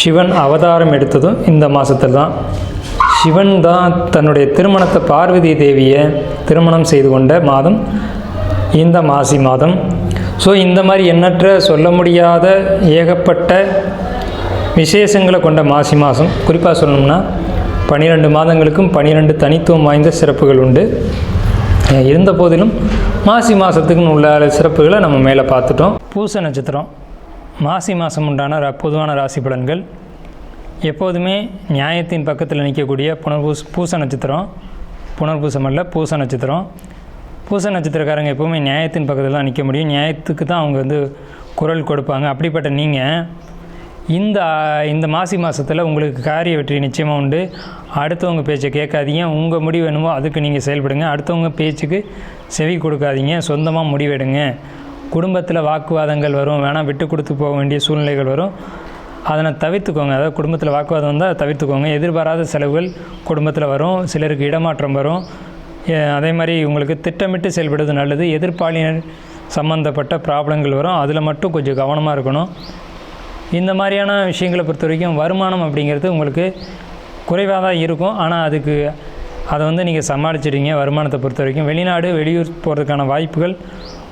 சிவன் அவதாரம் எடுத்ததும் இந்த மாதத்தில் தான். சிவன் தான் தன்னுடைய திருமணத்தை பார்வதி தேவியை திருமணம் செய்து கொண்ட மாதம் இந்த மாசி மாதம். ஸோ இந்த மாதிரி எண்ணற்ற சொல்ல முடியாத ஏகப்பட்ட விசேஷங்களை கொண்ட மாசி மாதம். குறிப்பாக சொல்லணும்னா பன்னிரெண்டு மாதங்களுக்கும் பன்னிரெண்டு தனித்துவம் வாய்ந்த சிறப்புகள் உண்டு. இருந்த போதிலும் மாசி மாதத்துக்குன்னு உள்ள சிறப்புகளை நம்ம மேலே பார்த்துட்டோம். பூச நட்சத்திரம். மாசி மாதம் உண்டான ர- பொதுவான ராசி பலன்கள். எப்போதுமே நியாயத்தின் பக்கத்தில் நிற்கக்கூடிய புனர்பூஸ் பூச நட்சத்திரம். புனர்பூசம் அல்ல பூச நட்சத்திரம். பூச நட்சத்திரக்காரங்க எப்போவுமே நியாயத்தின் பக்கத்தில் தான் நிற்க முடியும். நியாயத்துக்கு தான் அவங்க வந்து குரல் கொடுப்பாங்க. அப்படிப்பட்ட நீங்கள் இந்த இந்த மாசி மாதத்தில் உங்களுக்கு காரிய வெற்றி நிச்சயமாக உண்டு. அடுத்தவங்க பேச்சை கேட்காதீங்க. உங்கள் முடிவு வேணுமோ அதுக்கு நீங்கள் செயல்படுங்க. அடுத்தவங்க பேச்சுக்கு செவி கொடுக்காதீங்க. சொந்தமாக முடிவெடுங்க. குடும்பத்தில் வாக்குவாதங்கள் வரும் வேணால் விட்டு கொடுத்து போக வேண்டிய சூழ்நிலைகள் வரும். அதனை தவிர்த்துக்கோங்க. அதாவது குடும்பத்தில் வாக்குவாதம் வந்தால் தவிர்த்துக்கோங்க. எதிர்பாராத செலவுகள் குடும்பத்தில் வரும் சிலருக்கு இடமாற்றம் வரும். அதே மாதிரி உங்களுக்கு திட்டமிட்டு செயல்படுவது நல்லது. எதிர்ப்பாளினர் சம்மந்தப்பட்ட ப்ராப்ளங்கள் வரும். அதில் மட்டும் கொஞ்சம் கவனமாக இருக்கணும். இந்த மாதிரியான விஷயங்களை பொறுத்த வரைக்கும் வருமானம் அப்படிங்கிறது உங்களுக்கு குறைவாக தான் இருக்கும். ஆனால் அதுக்கு அதை வந்து நீங்கள் சமாளிச்சிடுங்க வருமானத்தை பொறுத்த வரைக்கும். வெளிநாடு வெளியூர் போகிறதுக்கான வாய்ப்புகள்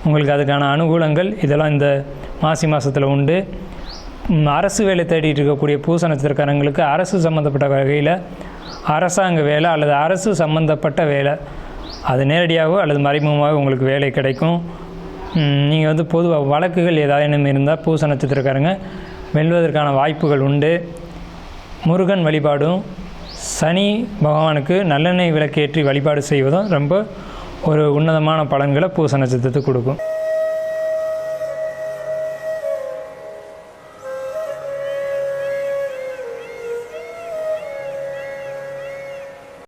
உங்களுக்கு அதுக்கான அனுகூலங்கள் இதெல்லாம் இந்த மாசி மாதத்தில் உண்டு. அரசு வேலை தேடிட்டு இருக்கக்கூடிய பூச நட்சத்திரக்காரங்களுக்கு அரசு சம்மந்தப்பட்ட வகையில் அரசாங்க வேலை அல்லது அரசு சம்மந்தப்பட்ட வேலை. அது நேரடியாகவோ அல்லது மறைமுகமாக உங்களுக்கு வேலை கிடைக்கும். நீங்கள் வந்து பொதுவாக வழக்குகள் ஏதாவது இருந்தால் பூச நட்சத்திரக்காரங்க வெல்வதற்கான வாய்ப்புகள் உண்டு. முருகன் வழிபாடும் சனி பகவானுக்கு நல்லெண்ணெய் விளக்கேற்றி வழிபாடு செய்வதும் ரொம்ப ஒரு உன்னதமான பலன்களை பூச நட்சத்திரத்துக்கு கொடுக்கும்.